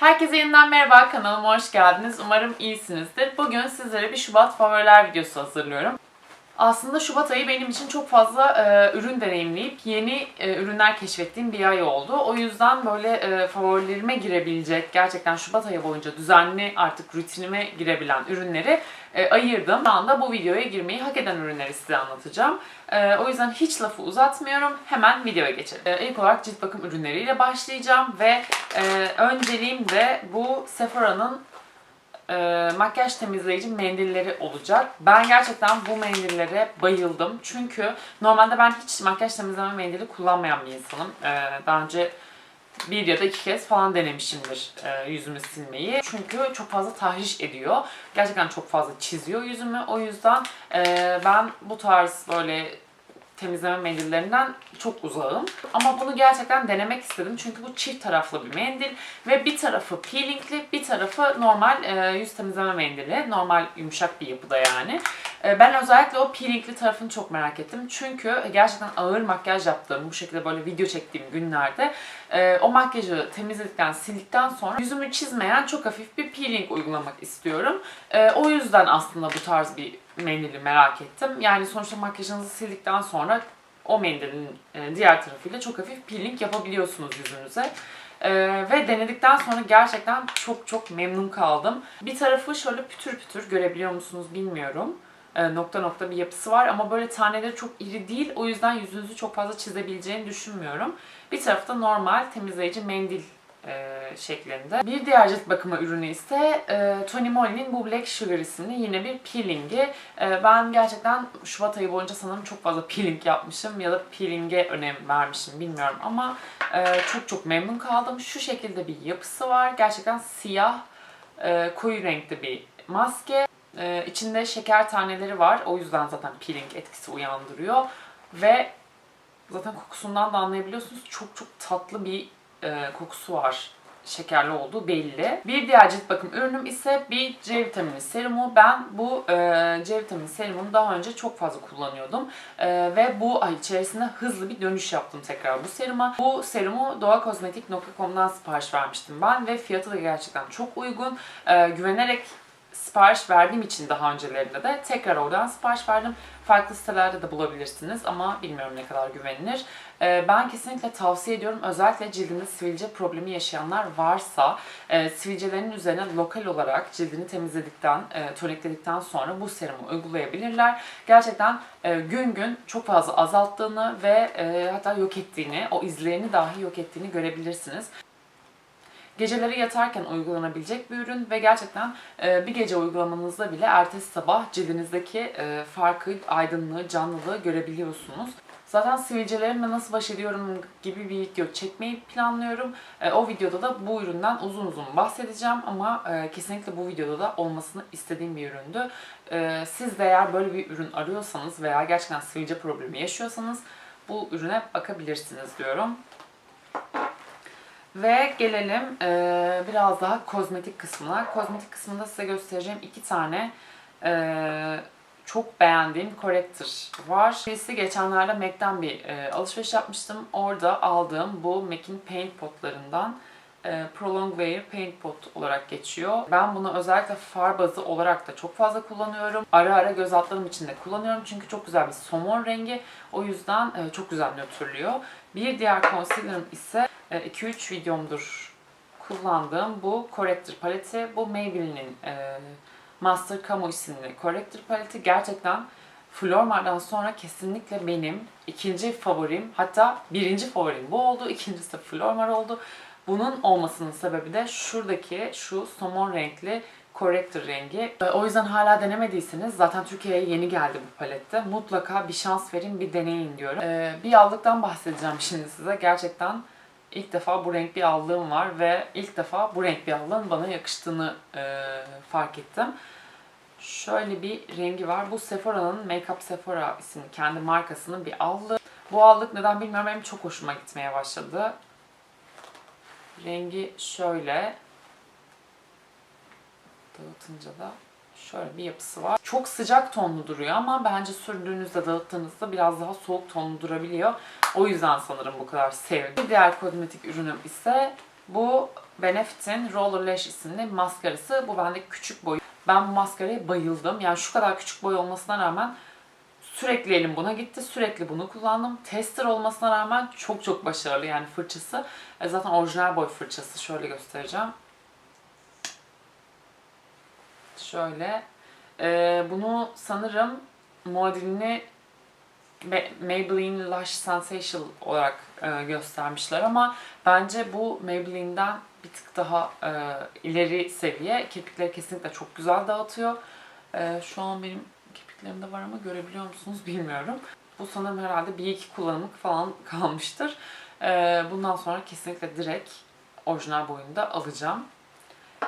Herkese yeniden merhaba, kanalıma hoş geldiniz. Umarım iyisinizdir. Bugün sizlere bir Şubat favoriler videosu hazırlıyorum. Aslında Şubat ayı benim için çok fazla e, ürün deneyimleyip yeni e, ürünler keşfettiğim bir ay oldu. O yüzden böyle e, favorilerime girebilecek, gerçekten Şubat ayı boyunca düzenli artık rutinime girebilen ürünleri e, ayırdım. Şu anda bu videoya girmeyi hak eden ürünleri size anlatacağım. E, o yüzden hiç lafı uzatmıyorum. Hemen videoya geçelim. E, ilk olarak cilt bakım ürünleriyle başlayacağım ve e, önceliğim de bu Sephora'nın e, makyaj temizleyici mendilleri olacak. Ben gerçekten bu mendillere bayıldım. Çünkü normalde ben hiç makyaj temizleme mendili kullanmayan bir insanım. E, daha önce bir ya da iki kez falan denemişimdir e, yüzümü silmeyi. Çünkü çok fazla tahriş ediyor. Gerçekten çok fazla çiziyor yüzümü. O yüzden e, ben bu tarz böyle temizleme mendillerinden çok uzağım. Ama bunu gerçekten denemek istedim. Çünkü bu çift taraflı bir mendil ve bir tarafı peelingli, bir tarafı normal e, yüz temizleme mendili. Normal yumuşak bir yapıda yani. E, ben özellikle o peelingli tarafını çok merak ettim. Çünkü gerçekten ağır makyaj yaptığım, bu şekilde böyle video çektiğim günlerde e, o makyajı temizledikten, sildikten sonra yüzümü çizmeyen çok hafif bir peeling uygulamak istiyorum. E, o yüzden aslında bu tarz bir mendili merak ettim. Yani sonuçta makyajınızı sildikten sonra o mendilin e, diğer tarafıyla çok hafif peeling yapabiliyorsunuz yüzünüze. Ee, ve denedikten sonra gerçekten çok çok memnun kaldım. Bir tarafı şöyle pütür pütür görebiliyor musunuz bilmiyorum. Ee, nokta nokta bir yapısı var ama böyle taneleri çok iri değil. O yüzden yüzünüzü çok fazla çizebileceğini düşünmüyorum. Bir tarafı da normal temizleyici mendil e, şeklinde. Bir diğer cilt bakımı ürünü ise e, Tony Moly'nin bu Black Sugar isimli yine bir peelingi. E, ben gerçekten Şubat ayı boyunca sanırım çok fazla peeling yapmışım ya da peelinge önem vermişim bilmiyorum ama e, çok çok memnun kaldım. Şu şekilde bir yapısı var. Gerçekten siyah, e, koyu renkli bir maske. E, içinde şeker taneleri var. O yüzden zaten peeling etkisi uyandırıyor. Ve zaten kokusundan da anlayabiliyorsunuz. Çok çok tatlı bir e, kokusu var. Şekerli olduğu belli. Bir diğer cilt bakım ürünüm ise bir C vitamini serumu. Ben bu e, C vitamini serumunu daha önce çok fazla kullanıyordum. E, ve bu ay içerisinde hızlı bir dönüş yaptım tekrar bu seruma. Bu serumu doğakozmetik.com'dan sipariş vermiştim ben ve fiyatı da gerçekten çok uygun. E, güvenerek sipariş verdiğim için daha öncelerinde de tekrar oradan sipariş verdim. Farklı sitelerde de bulabilirsiniz ama bilmiyorum ne kadar güvenilir. Ee, Ben kesinlikle tavsiye ediyorum. Özellikle cildinde sivilce problemi yaşayanlar varsa e, sivilcelerinin üzerine lokal olarak cildini temizledikten, e, tonikledikten sonra bu serumu uygulayabilirler. Gerçekten e, gün gün çok fazla azalttığını ve e, hatta yok ettiğini, o izlerini dahi yok ettiğini görebilirsiniz. Geceleri yatarken uygulanabilecek bir ürün ve gerçekten e, bir gece uygulamanızda bile ertesi sabah cildinizdeki e, farkı, aydınlığı, canlılığı görebiliyorsunuz. Zaten sivilcelerimle nasıl baş ediyorum gibi bir video çekmeyi planlıyorum. E, o videoda da bu üründen uzun uzun bahsedeceğim ama kesinlikle bu videoda da olmasını istediğim bir üründü. Siz de eğer böyle bir ürün arıyorsanız veya gerçekten sivilce problemi yaşıyorsanız bu ürüne bakabilirsiniz diyorum. Ve gelelim e, biraz daha kozmetik kısmına. Kozmetik kısmında size göstereceğim iki tane e, çok beğendiğim corrector var. Birisi geçenlerde MAC'den bir e, alışveriş yapmıştım. Orada aldığım bu MAC'in paint potlarından e, Prolong Wear Paint Pot olarak geçiyor. Ben bunu özellikle far bazı olarak da çok fazla kullanıyorum. Ara ara göz altlarım için de kullanıyorum çünkü çok güzel bir somon rengi. O yüzden e, çok güzel nötrlüyor. Bir diğer concealer'ım ise 2-3 videomdur kullandığım bu corrector paleti. Bu Maybelline'in e, Master Camo isimli corrector paleti. Gerçekten Flormar'dan sonra kesinlikle benim ikinci favorim hatta birinci favorim bu oldu. İkincisi de Flormar oldu. Bunun olmasının sebebi de şuradaki şu somon renkli corrector rengi. E, O yüzden hala denemediyseniz zaten Türkiye'ye yeni geldi bu palette. Mutlaka bir şans verin, bir deneyin diyorum. E, Bir allıktan bahsedeceğim şimdi size. Gerçekten ilk defa bu renk bir allığım var ve ilk defa bu renk bir allığın bana yakıştığını e, fark ettim. Şöyle bir rengi var. Bu Sephora'nın Make Up Sephora isimli kendi markasının bir allığı. Bu allık neden bilmiyorum benim çok hoşuma gitmeye başladı. Rengi şöyle. Dağıtınca da şöyle bir yapısı var. Çok sıcak tonlu duruyor ama bence sürdüğünüzde, dağıttığınızda biraz daha soğuk tonlu durabiliyor. O yüzden sanırım bu kadar sevdim. Bir diğer kozmetik ürünüm ise bu Benefit'in Roller Lash isimli maskarası. Bu bende küçük boy. Ben bu maskaraya bayıldım. Yani şu kadar küçük boy olmasına rağmen sürekli elim buna gitti. Sürekli bunu kullandım. Tester olmasına rağmen çok çok başarılı yani fırçası. E, zaten orijinal boy fırçası. Şöyle göstereceğim. Şöyle. E, bunu sanırım modelini Be- Maybelline Lush Sensational olarak e, göstermişler ama bence bu Maybelline'den bir tık daha e, ileri seviye. Kirpikleri kesinlikle çok güzel dağıtıyor. E, şu an benim kirpiklerimde var ama görebiliyor musunuz bilmiyorum. Bu sanırım herhalde bir iki kullanımlık falan kalmıştır. E, bundan sonra kesinlikle direkt orijinal boyunda alacağım.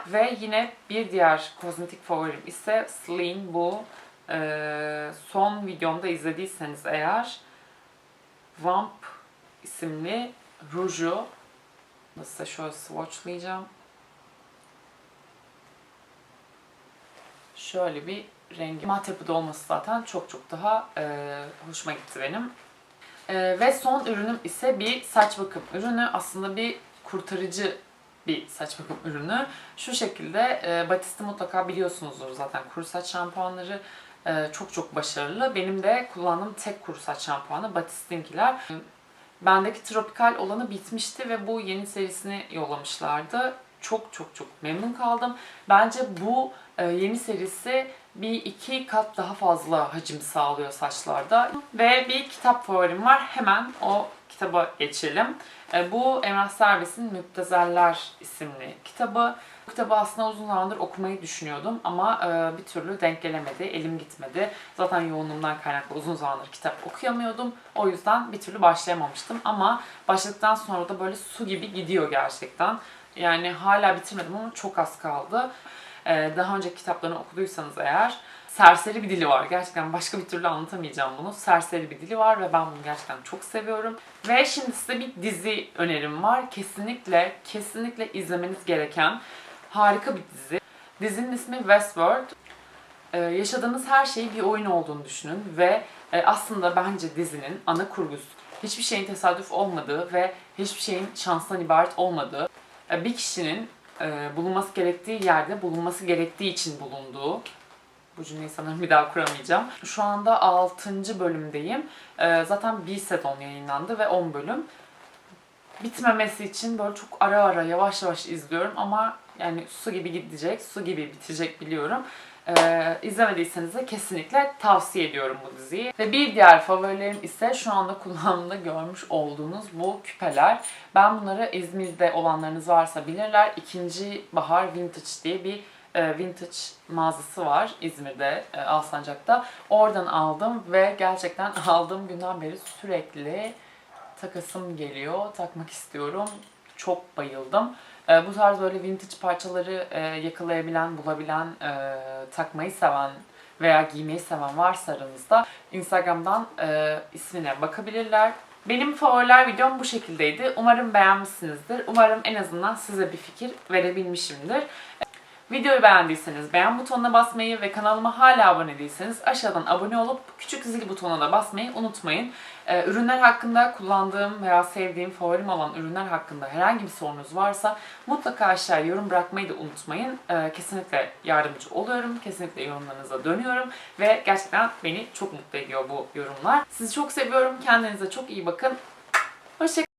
Ve yine bir diğer kozmetik favorim ise Celine bu. Ee, son videomda izlediyseniz eğer Vamp isimli ruju size şöyle swatchlayacağım. Şöyle bir rengi. Mat yapıda olması zaten çok çok daha e, hoşuma gitti benim. E, ve son ürünüm ise bir saç bakım ürünü. Aslında bir kurtarıcı bir saç bakım ürünü. Şu şekilde e, Batiste mutlaka biliyorsunuzdur zaten kuru saç şampuanları e, çok çok başarılı. Benim de kullandığım tek kuru saç şampuanı Batiste'inkiler. Bendeki tropikal olanı bitmişti ve bu yeni serisini yollamışlardı. Çok çok çok memnun kaldım. Bence bu e, yeni serisi bir iki kat daha fazla hacim sağlıyor saçlarda. Ve bir kitap favorim var. Hemen o kitaba geçelim. E, bu Emrah Servis'in Müptezeller isimli kitabı. Bu kitabı aslında uzun zamandır okumayı düşünüyordum ama e, bir türlü denk gelemedi, elim gitmedi. Zaten yoğunluğumdan kaynaklı uzun zamandır kitap okuyamıyordum. O yüzden bir türlü başlayamamıştım ama başladıktan sonra da böyle su gibi gidiyor gerçekten. Yani hala bitirmedim ama çok az kaldı. E, daha önce kitaplarını okuduysanız eğer serseri bir dili var. Gerçekten başka bir türlü anlatamayacağım bunu. Serseri bir dili var ve ben bunu gerçekten çok seviyorum. Ve şimdi size bir dizi önerim var. Kesinlikle, kesinlikle izlemeniz gereken harika bir dizi. Dizinin ismi Westworld. Ee, yaşadığınız her şeyi bir oyun olduğunu düşünün ve e, aslında bence dizinin ana kurgusu hiçbir şeyin tesadüf olmadığı ve hiçbir şeyin şanstan ibaret olmadığı, e, bir kişinin e, bulunması gerektiği yerde bulunması gerektiği için bulunduğu bu cümleyi sanırım bir daha kuramayacağım. Şu anda 6. bölümdeyim. Ee, zaten bir sezon yayınlandı ve 10 bölüm. Bitmemesi için böyle çok ara ara yavaş yavaş izliyorum ama yani su gibi gidecek, su gibi bitecek biliyorum. Ee, izlemediyseniz de kesinlikle tavsiye ediyorum bu diziyi. Ve bir diğer favorilerim ise şu anda kullanımda görmüş olduğunuz bu küpeler. Ben bunları İzmir'de olanlarınız varsa bilirler. İkinci Bahar Vintage diye bir e, vintage mağazası var İzmir'de, e, Alsancak'ta. Oradan aldım ve gerçekten aldığım günden beri sürekli takasım geliyor, takmak istiyorum. Çok bayıldım. E, bu tarz böyle vintage parçaları e, yakalayabilen, bulabilen, e, takmayı seven veya giymeyi seven varsa aranızda Instagram'dan e, ismine bakabilirler. Benim favoriler videom bu şekildeydi. Umarım beğenmişsinizdir. Umarım en azından size bir fikir verebilmişimdir. Videoyu beğendiyseniz beğen butonuna basmayı ve kanalıma hala abone değilseniz aşağıdan abone olup küçük zil butonuna da basmayı unutmayın. Ee, ürünler hakkında kullandığım veya sevdiğim, favorim olan ürünler hakkında herhangi bir sorunuz varsa mutlaka aşağıya yorum bırakmayı da unutmayın. Ee, kesinlikle yardımcı oluyorum, kesinlikle yorumlarınıza dönüyorum ve gerçekten beni çok mutlu ediyor bu yorumlar. Sizi çok seviyorum, kendinize çok iyi bakın. Hoşçakalın.